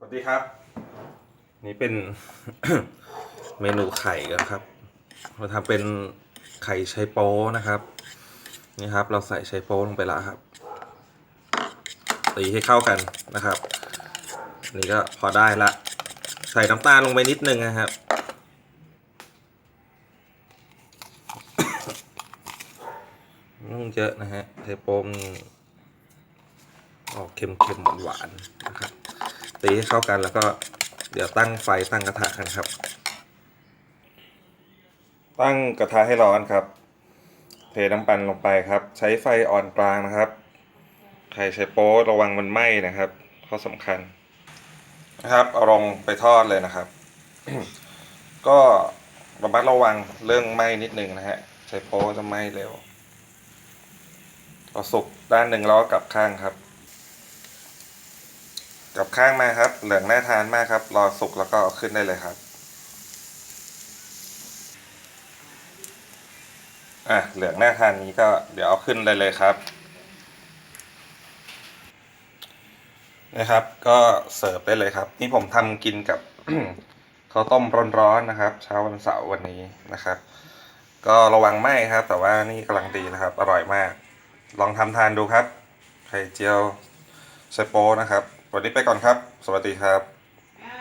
สวัสดีครับ นี่เป็น เมนูไข่กันครับ เราทำเป็นไข่ไชโป๊นะครับ นี่ครับ เราใส่ไชโป๊ลงไปแล้วครับตีให้เข้ากันนะครับ นี่ก็พอได้ละ ใส่น้ำตาลลงไปนิดนึงนะครับไม่ต้องเยอะนะฮะไชโป๊มนออกเค็มๆหวานๆนะครับ ตีให้เข้ากันแล้วก็เดี๋ยวตั้งไฟตั้งกระทะกันครับ ตั้งกระทะให้ร้อนครับ เทน้ำปั่นลงไปครับ ใช้ไฟอ่อนกลางนะครับ ใครใช้โป๊ระวังมันไหม้นะครับข้อสำคัญนะครับเอาลงไปทอดเลยนะครับ ก็ระมัดระวังเรื่องไหม้นิดนึงนะฮะใช้โป๊จะไหม้เร็วพอสุกด้านหนึ่งแล้วก็กลับข้างครับ กับข้างมาครับ เหลืองน่าทานมากครับ รอสุกแล้วก็เอาขึ้นได้เลยครับ อะ เหลืองน่าทานนี้ก็เดี๋ยวเอาขึ้นได้เลยครับนะครับ ก็เสิร์ฟได้เลยครับ นี่ผมทำกินกับข้าวต้มร้อนๆนะครับ เช้าวันเสาร์วันนี้นะครับ ก็ระวังไหม้ครับ แต่ว่านี่กำลังดีนะครับ อร่อยมาก ลองทำทานดูครับ ไข่เจียวไชโป๊นะครับ วันนี้ไปก่อนครับ สวัสดีครับ